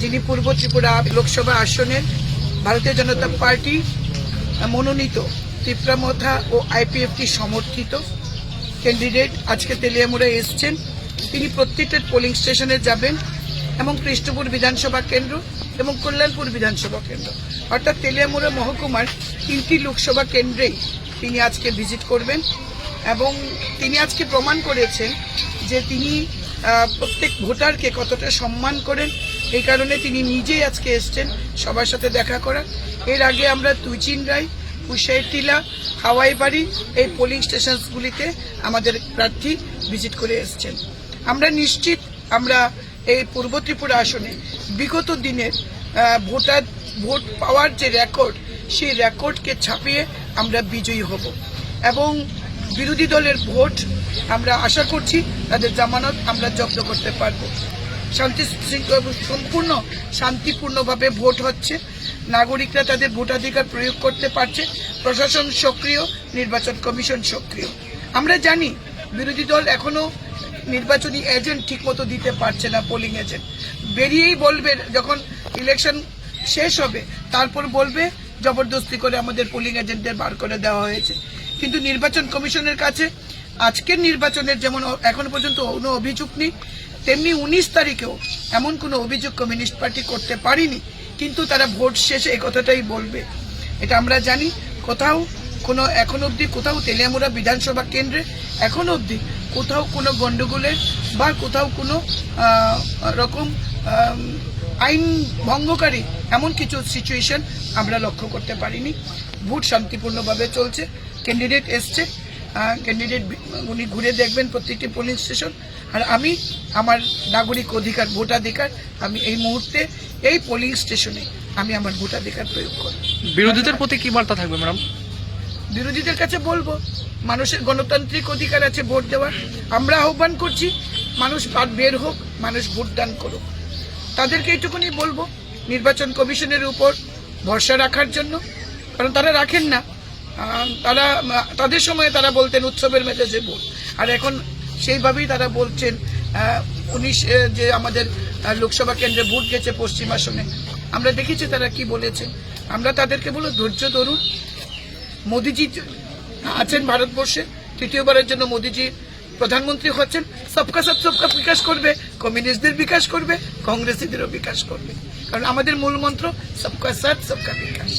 যিনি পূর্ব ত্রিপুরা লোকসভা আসনের ভারতীয় জনতা পার্টি মনোনীত ত্রিপুরামথা ও আইপিএফটি সমর্থিত ক্যান্ডিডেট আজকে তেলিয়ামুড়ে এসছেন। তিনি প্রত্যেকটা পোলিং স্টেশনে যাবেন এবং কৃষ্ণপুর বিধানসভা কেন্দ্র এবং কল্যাণপুর বিধানসভা কেন্দ্র। অর্থাৎ তেলিয়ামুড়া মহকুমার তিনটি লোকসভা কেন্দ্রেই তিনি আজকে ভিজিট করবেন এবং তিনি আজকে প্রমাণ করেছেন যে তিনি প্রত্যেক ভোটারকে কতটা সম্মান করেন এই কারণে তিনি নিজেই আজকে এসছেন সবার সাথে দেখা করার। এর আগে আমরা তুইচিন রায় কুশাই টিলা, হাওয়াই বাড়ি এই পোলিং স্টেশনগুলিতে আমাদের প্রার্থী ভিজিট করে এসছেন। আমরা নিশ্চিত আমরা এই পূর্ব ত্রিপুরা আসনে বিগত দিনের ভোটার, ভোট পাওয়ার যে রেকর্ড সেই রেকর্ডকে ছাপিয়ে আমরা বিজয়ী হব। এবং বিরোধী দলের ভোট আমরা আশা করছি তাদের জামানত আমরা জব্দ করতে পারব। শান্তি সম্পূর্ণ শান্তিপূর্ণভাবে ভোট হচ্ছে। নাগরিকরা তাদের ভোটাধিকার প্রয়োগ করতে পারছে। প্রশাসন সক্রিয়, নির্বাচন কমিশন সক্রিয়। আমরা জানি বিরোধী দল এখনও নির্বাচনী এজেন্ট ঠিকমতো দিতে পারছে না পোলিং এজেন্ট বেরিয়েই বলবে যখন ইলেকশন শেষ হবে, তারপর বলবে জবরদস্তি করে আমাদের পোলিং এজেন্টদের বার করে দেওয়া হয়েছে। কিন্তু নির্বাচন কমিশনের কাছে আজকের নির্বাচনের যেমন এখনও পর্যন্ত কোনো অভিযোগ নেই তেমনি উনিশ তারিখেও এমন কোনো অভিযোগ কমিউনিস্ট পার্টি করতে পারিনি, কিন্তু তারা ভোট শেষে এই কথাটাই বলবে। এটা আমরা জানি। কোথাও কোনো এখন অবধি কোথাও তেলিয়ামুড়া বিধানসভা কেন্দ্রে এখন অবধি কোথাও কোনো গণ্ডগোলের বা কোথাও কোনো রকম আইন ভঙ্গকারী এমন কিছু সিচুয়েশন আমরা লক্ষ্য করতে পারিনি। ভোট শান্তিপূর্ণভাবে চলছে ক্যান্ডিডেট এসছে। ক্যান্ডিডেট উনি ঘুরে দেখবেন প্রত্যেকটি পোলিং স্টেশন আর আমি আমার নাগরিক অধিকার ভোটাধিকার আমি এই মুহূর্তে এই পোলিং স্টেশনে আমি আমার ভোটাধিকার প্রয়োগ করব। বিরোধীদের প্রতি কি বার্তা থাকবে ম্যাডাম বিরোধীদের কাছে বলব মানুষের গণতান্ত্রিক অধিকার আছে ভোট দেওয়ার। আমরা আহ্বান করছি মানুষ বের হোক মানুষ ভোটদান করুক। তাদেরকে এইটুকুনি বলব নির্বাচন কমিশনের উপর ভরসা রাখার জন্য। কারণ তারা রাখেন না। তারা, তাদের সময় তারা বলতেন উৎসবের মেজাজে ভোট আর এখন সেইভাবেই তারা বলছেন উনিশ যে আমাদের লোকসভা কেন্দ্রে ভোট গেছে পশ্চিম আসনে। আমরা দেখেছি তারা কি বলেছে। আমরা তাদেরকে বলো ধৈর্য ধরুন। মোদিজি আছেন ভারতবর্ষে, তৃতীয়বারের জন্য মোদিজি প্রধানমন্ত্রী হচ্ছেন। সবকা সব, সবকা বিকাশ করবে। কমিউনিস্টদের বিকাশ করবে, কংগ্রেসীদেরও বিকাশ করবে। কারণ আমাদের মূল মন্ত্র, সবকা সাথ, সবকা বিকাশ।